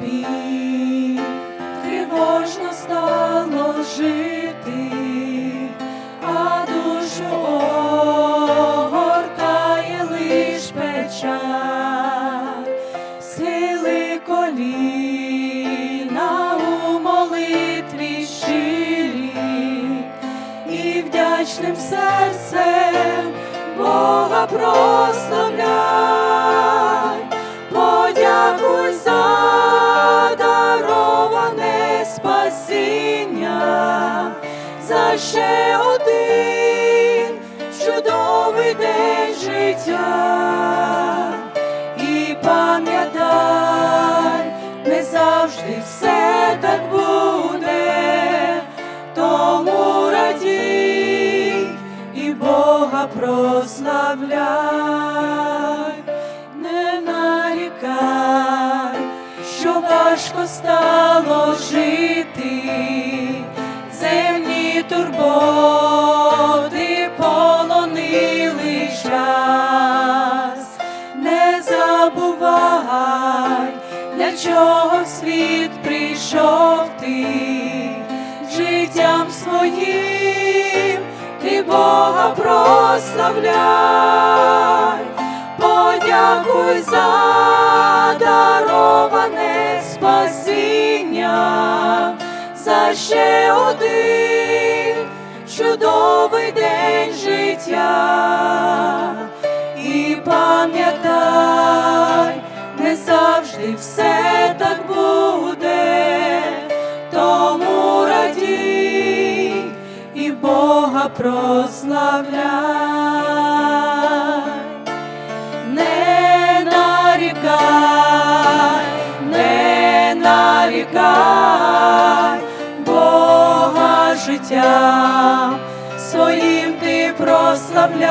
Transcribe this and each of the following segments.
тобі, тривожно стало жити, а душу огортає лиш печаль, сили коліна у молитві щирі і вдячним серцем Бога прославляй, спасіння, за ще один чудовий день життя. І пам'ятай, не завжди все так буде, тому радій і Бога прославляй, не нарікай, важко стало жити, земні турботи полонили час, не забувай, для чого в світ прийшов ти, життям своїм ти Бога прославляй, подякуй за дароване за ще один чудовий день життя. І пам'ятай, не завжди все так буде, тому радій і Бога прославляй, не нарікай, не нарікай, життя своїм ти прославляй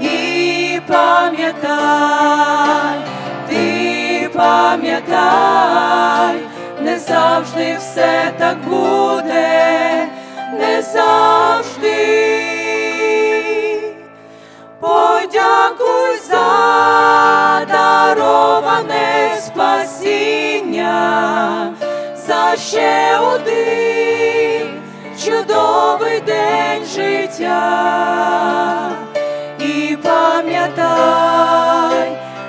і пам'ятай, ти пам'ятай, не завжди все так буде, ще один чудовий день життя. І пам'ятай,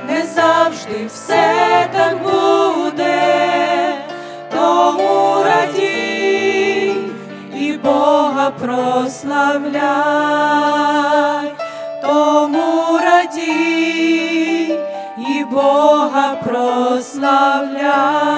не завжди все так буде, тому радій і Бога прославляй, тому радій і Бога прославляй.